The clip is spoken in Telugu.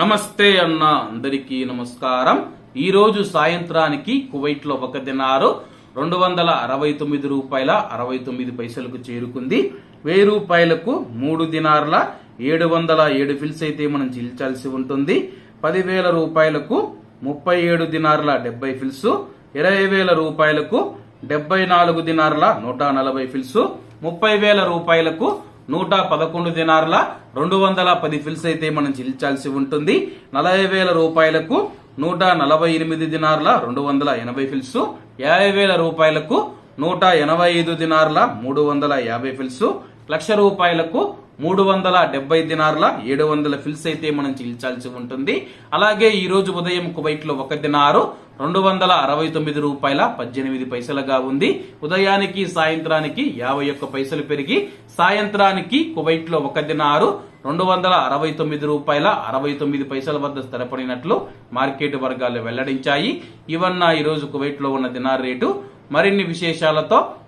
నమస్తే అన్న అందరికీ నమస్కారం. ఈరోజు సాయంత్రానికి కువైట్లో ఒక దినారు. రెండు వందల అరవై తొమ్మిది రూపాయల అరవై తొమ్మిది పైసలకు చేరుకుంది. వెయ్యి రూపాయలకు మూడు దినార్ల ఏడు వందల ఏడు ఫిల్స్ అయితే మనం చెల్లించాల్సి ఉంటుంది. పదివేల రూపాయలకు ముప్పై ఏడు దినార్ల డెబ్బై ఫిల్స్. ఇరవై వేల రూపాయలకు డెబ్బై నాలుగు దినార్ల నూట నలభై ఫిల్స్. ముప్పై వేల రూపాయలకు నూట పదకొండు దినార్ల రెండు వందల పది ఫిల్స్ అయితే మనం చెల్లించాల్సి ఉంటుంది. నలభై వేల రూపాయలకు నూట నలభై ఎనిమిది దినార్ల రెండు వందల ఎనభై ఫిల్స్ యాభై వేల రూపాయలకు నూట ఎనభై ఐదు దినార్ల మూడు వందల యాభై ఫిల్స్ లక్ష రూపాయలకు మూడు వందల డెబ్బై దినార్ల ఏడు వందల ఫిల్స్ అయితే మనం చెల్లించాల్సి ఉంటుంది. అలాగే ఈ రోజు ఉదయం కువైట్లో ఒక దినారు రెండు వందల అరవై తొమ్మిది రూపాయల పద్దెనిమిది పైసలుగా ఉంది. ఉదయానికి సాయంత్రానికి యాభై ఒక్క పైసలు పెరిగి సాయంత్రానికి కువైట్లో ఒక దినారు రెండు వందల అరవై తొమ్మిది రూపాయల అరవై తొమ్మిది పైసల వద్ద స్థిరపడినట్లు మార్కెట్ వర్గాలు వెల్లడించాయి. ఇవన్న ఈ రోజు కువైట్లో ఉన్న దినార్ రేటు. మరిన్ని విశేషాలతో